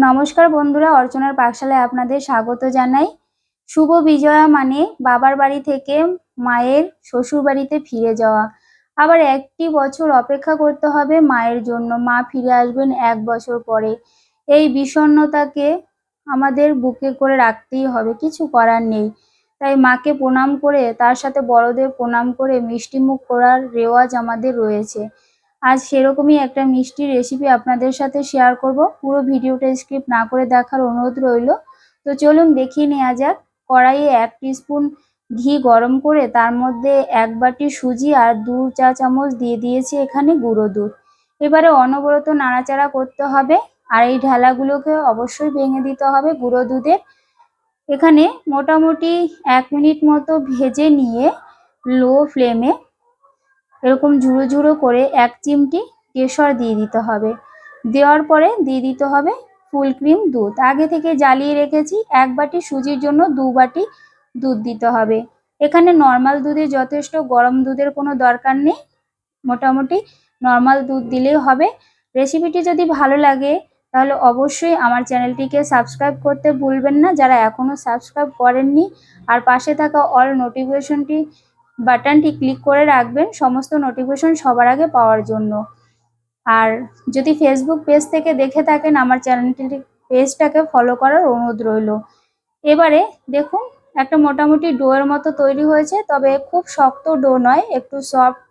নমস্কার বন্ধুরা, অর্চনার পাকশালায় আপনাদের স্বাগত জানাই। শুভ বিজয়া মানে বাবার বাড়ি থেকে মায়ের শ্বশুর বাড়িতে ফিরে যাওয়া। আবার একটি বছর অপেক্ষা করতে হবে মায়ের জন্য। মা ফিরে আসবেন এক বছর পরে। এই বিষণ্ণতাকে আমাদের বুকে করে রাখতেই হবে, কিছু করার নেই। তাই মাকে প্রণাম করে, তার সাথে বড়দের প্রণাম করে মিষ্টিমুখ করার রেওয়াজ আমাদের রয়েছে। আজ সেরকমই একটা মিষ্টি রেসিপি আপনাদের সাথে শেয়ার করব। পুরো ভিডিওটা স্কিপ না করে দেখার অনুরোধ রইল। তো চলুন দেখিয়ে নেওয়া যাক। কড়াইয়ে এক স্পুন ঘি গরম করে তার মধ্যে এক বাটি সুজি আর দু চা চামচ দিয়ে দিয়েছি এখানে গুঁড়ো দুধ। এবারে অনবরত নাড়াচাড়া করতে হবে আর এই ঢালাগুলোকে অবশ্যই ভেঙে দিতে হবে গুঁড়ো দুধের এখানে মোটামুটি এক মিনিট মতো ভেজে নিয়ে লো ফ্লেমে এরকম ঝুড়ো ঝুড়ো করে এক চিমটি কেশর দিয়ে দিতে হবে। দেওয়ার পরে দিয়ে দিতে হবে ফুল ক্রিম দুধ। আগে থেকে জ্বালিয়ে রেখেছি, এক বাটি সুজির জন্য দু বাটি দুধ দিতে হবে। এখানে নর্মাল দুধে যথেষ্ট গরম দুধের কোনো দরকার নেই। মোটামুটি নর্মাল দুধ দিলেই হবে। রেসিপিটি যদি ভালো লাগে, তাহলে অবশ্যই আমার চ্যানেলটিকে সাবস্ক্রাইব করতে ভুলবেন না। যারা এখনও সাবস্ক্রাইব করেননি, আর পাশে থাকা অল নোটিফিকেশনটি বাটনটি ক্লিক করে রাখবেন সমস্ত নোটিফিকেশন সবার আগে পাওয়ার জন্য। আর যদি ফেসবুক পেজ থেকে দেখে থাকেন, আমার চ্যানেলটি পেজটাকে ফলো করার অনুরোধ রইল। এবারে দেখুন, একটা মোটামুটি ডোয়ের মতো তৈরি হয়েছে, তবে খুব শক্ত ডো নয়, একটু সফট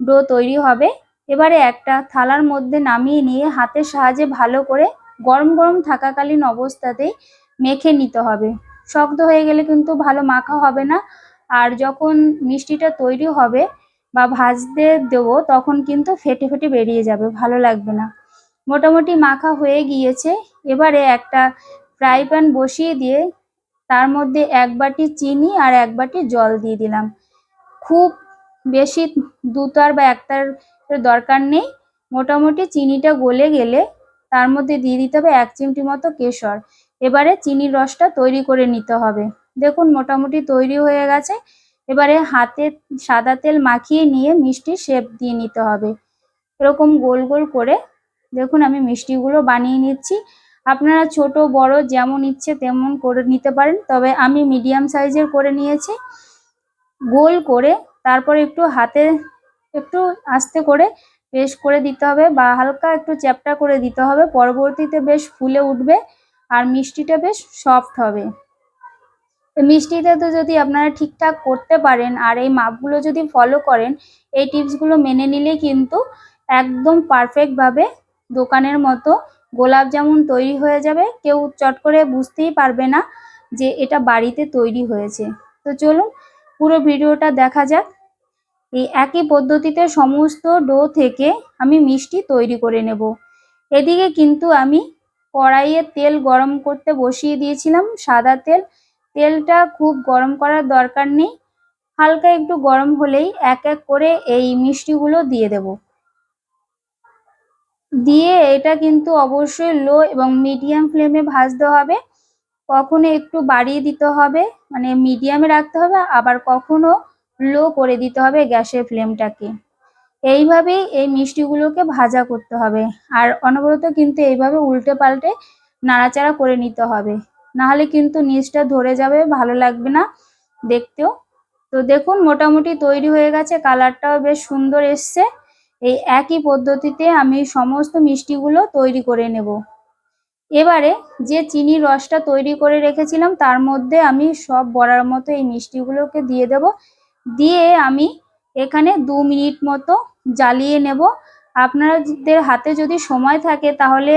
ডো তৈরি হবে। এবারে একটা থালার মধ্যে নামিয়ে নিয়ে হাতের সাহায্যে ভালো করে গরম গরম থাকাকালীন অবস্থাতেই মেখে নিতে হবে। শক্ত হয়ে গেলে কিন্তু ভালো মাখা হবে না। আর যখন মিষ্টিটা তৈরি হবে বা ভাজতে দেবো, তখন কিন্তু ফেটে ফেটে বেরিয়ে যাবে, ভালো লাগবে না। মোটামুটি মাখা হয়ে গিয়েছে। এবারে একটা ফ্রাই প্যান বসিয়ে দিয়ে তার মধ্যে এক বাটি চিনি আর এক বাটি জল দিয়ে দিলাম। খুব বেশি দুতার বা একটার দরকার নেই। মোটামুটি চিনিটা গলে গেলে তার মধ্যে দিয়ে দিতে হবে এক চিমটি মতো কেশর। এবারে চিনির রসটা তৈরি করে নিতে হবে। দেখুন, মোটামুটি তৈরি হয়ে গেছে। এবারে হাতে সাদা তেল মাখিয়ে নিয়ে মিষ্টি শেপ দিয়ে নিতে হবে। এরকম গোল গোল করে দেখুন, আমি মিষ্টিগুলো বানিয়ে নিচ্ছি। আপনারা ছোট, বড় যেমন ইচ্ছে তেমন করে নিতে পারেন, তবে আমি মিডিয়াম সাইজের করে নিয়েছি। গোল করে তারপর একটু হাতে একটু আস্তে করে প্রেস করে দিতে হবে বা হালকা একটু চ্যাপটা করে দিতে হবে। পরবর্তীতে বেশ ফুলে উঠবে। আর মিষ্টিটা বেশ সফট হবে। মিষ্টিটা তো যদি আপনারা ঠিকঠাক করতে পারেন আর এই মাপগুলো যদি ফলো করেন, এই টিপসগুলো মেনে নিলে কিন্তু একদম পারফেক্টভাবে দোকানের মতো গোলাপ জামুন তৈরি হয়ে যাবে। কেউ চট করে বুঝতেই পারবে না যে এটা বাড়িতে তৈরি হয়েছে। তো চলুন পুরো ভিডিওটা দেখা যাক। এই একই পদ্ধতিতে সমস্ত ডো থেকে আমি মিষ্টি তৈরি করে নেব। এদিকে কিন্তু আমি কড়াইয়ে তেল গরম করতে বসিয়ে দিয়েছিলাম, সাদা তেল। তেলটা খুব গরম করার দরকার নেই। হালকা একটু গরম হলেই এক এক করে এই মিষ্টিগুলো দিয়ে দেব। দিয়ে এটা কিন্তু অবশ্যই লো এবং মিডিয়াম ফ্লেমে ভাজতে হবে। কখনো একটু বাড়িয়ে দিতে হবে মানে মিডিয়ামে রাখতে হবে, আবার কখনো লো করে দিতে হবে গ্যাসের ফ্লেমটাকে এইভাবেই এই মিষ্টিগুলোকে ভাজা করতে হবে। আর অনবরত কিন্তু এইভাবে উল্টে পাল্টে নাড়াচাড়া করে নিতে হবে। নাহলে কিন্তু নিচটা ধরে যাবে, ভালো লাগবে না দেখতেও। তো দেখুন, মোটামুটি তৈরি হয়ে গেছে, কালারটাও বেশ সুন্দর এসছে। এই একই পদ্ধতিতে আমি সমস্ত মিষ্টিগুলো তৈরি করে নেব। এবারে যে চিনির রসটা তৈরি করে রেখেছিলাম, তার মধ্যে আমি সব বড়ার মতো এই মিষ্টিগুলোকে দিয়ে দেব। দিয়ে আমি এখানে দু মিনিট মতো জ্বালিয়ে নেব। আপনাদের হাতে যদি সময় থাকে তাহলে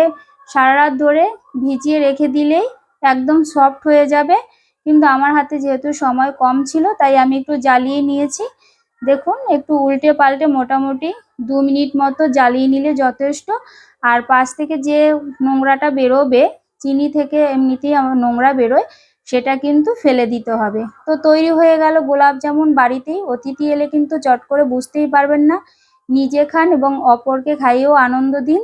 সারা রাত ধরে ভিজিয়ে রেখে দিলেই একদম সফট হয়ে যাবে। কিন্তু আমার হাতে যেহেতু সময় কম ছিল, তাই আমি একটু জ্বালিয়ে নিয়েছি। দেখুন, একটু উল্টে পাল্টে মোটামুটি দু মিনিট মতো জ্বালিয়ে নিলে যথেষ্ট। আর পাশ থেকে যে নোংরাটা বেরোবে, চিনি থেকে এমনিতেই আমার নোংরা বেরোয়, সেটা কিন্তু ফেলে দিতে হবে। তো তৈরি হয়ে গেল গোলাপ জামুন বাড়িতেই। অতিথি এলে কিন্তু চট করে বুঝতেই পারবেন না নিজে খান এবং অপরকে খাইয়েও আনন্দ দিন।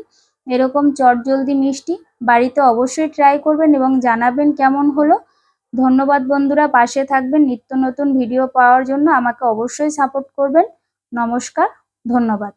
এরকম চটজলদি মিষ্টি বাড়িতে অবশ্যই ট্রাই করবেন এবং জানাবেন কেমন হলো। ধন্যবাদ বন্ধুরা, পাশে থাকবেন। নিত্য নতুন ভিডিও পাওয়ার জন্য আমাকে অবশ্যই সাপোর্ট করবেন। নমস্কার, ধন্যবাদ।